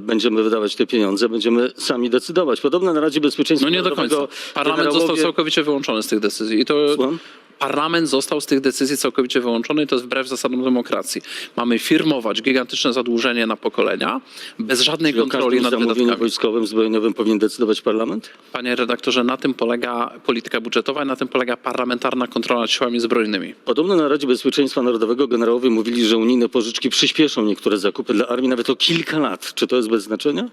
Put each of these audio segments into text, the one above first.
będziemy wydawać te pieniądze, będziemy sami decydować. Podobno na Radzie Bezpieczeństwa No nie do końca. Narodowego Parlament został całkowicie wyłączony z tych decyzji. I to Słucham? Parlament został z tych decyzji całkowicie wyłączony i to jest wbrew zasadom demokracji. Mamy firmować gigantyczne zadłużenie na pokolenia bez żadnej Czyli kontroli nad wydatkami. wojskowym, zbrojeniowym powinien decydować parlament? Panie redaktorze, na tym polega polityka budżetowa i na tym polega parlamentarna kontrola nad siłami zbrojnymi. Podobno na Radzie Bezpieczeństwa Narodowego generałowie mówili, że unijne pożyczki przyspieszą niektóre zakupy dla armii nawet o kilka lat. Czy to jest bez znaczenia?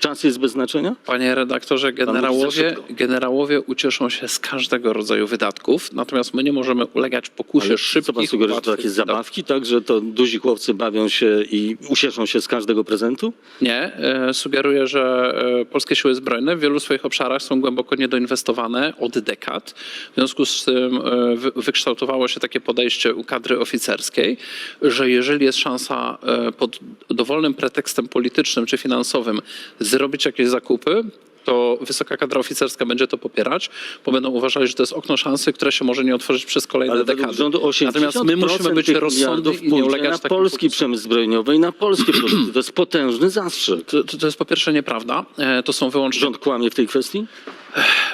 Czas jest bez znaczenia? Panie redaktorze, generałowie, szybko. generałowie ucieszą się z każdego rodzaju wydatków, natomiast my nie możemy ulegać pokusie Ale szybkich, co pan sugeruje, że to takie zabawki, tak? Że to duzi chłopcy bawią się i ucieszą się z każdego prezentu? Nie, e, sugeruję, że e, polskie siły zbrojne w wielu swoich obszarach są głęboko niedoinwestowane od dekad. W związku z tym e, wy- wykształtowało się takie podejście u kadry oficerskiej, że jeżeli jest szansa pod dowolnym pretekstem politycznym czy finansowym zrobić jakieś zakupy, to wysoka kadra oficerska będzie to popierać, bo będą uważali, że to jest okno szansy, które się może nie otworzyć przez kolejne Ale dekady. rządu 80% Natomiast my musimy być rozsądni i nie ulegać na polski pokusom. przemysł zbrojeniowy i na polskie produkty. To jest potężny zastrzyk. To, to, to jest po pierwsze nieprawda. E, To są wyłącznie Rząd kłamie w tej kwestii?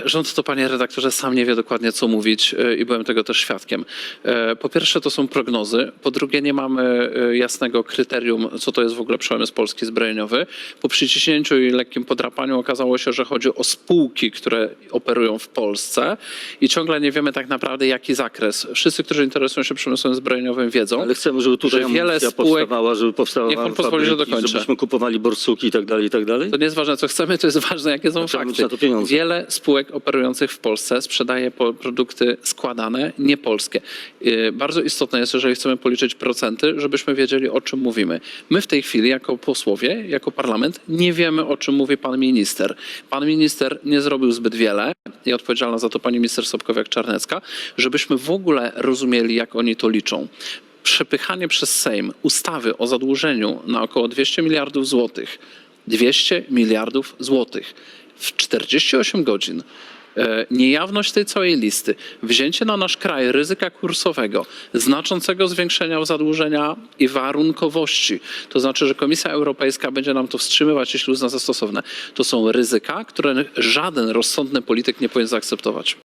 Rząd to, panie redaktorze, sam nie wie dokładnie, co mówić e, i byłem tego też świadkiem. E, Po pierwsze, to są prognozy. Po drugie, nie mamy e, jasnego kryterium, co to jest w ogóle przemysł polski zbrojeniowy. Po przyciśnięciu i lekkim podrapaniu okazało się, że chodzi o spółki, które operują w Polsce i ciągle nie wiemy tak naprawdę, jaki zakres. Wszyscy, którzy interesują się przemysłem zbrojeniowym wiedzą, Ale chcemy, żeby tutaj Że wiele spółek- powstawała, żeby powstała Niech pan pozwoli, że dokończę. żebyśmy kupowali borsuki i tak dalej, i tak dalej. To nie jest ważne, co chcemy, to jest ważne, jakie są mieć fakty. na to pieniądze. Wiele spółek operujących w Polsce sprzedaje produkty składane, nie polskie. Yy, Bardzo istotne jest, jeżeli chcemy policzyć procenty, żebyśmy wiedzieli, o czym mówimy. My w tej chwili, jako posłowie, jako parlament, nie wiemy, o czym mówi pan minister. Pan minister nie zrobił zbyt wiele i odpowiedzialna za to pani minister Sobkowiak-Czarnecka, żebyśmy w ogóle rozumieli, jak oni to liczą przepychanie przez Sejm ustawy o zadłużeniu na około 200 miliardów złotych, 200 miliardów złotych w 48 godzin, e, niejawność tej całej listy, wzięcie na nasz kraj ryzyka kursowego, znaczącego zwiększenia zadłużenia i warunkowości, to znaczy, że Komisja Europejska będzie nam to wstrzymywać, jeśli uzna za stosowne, to są ryzyka, które żaden rozsądny polityk nie powinien zaakceptować.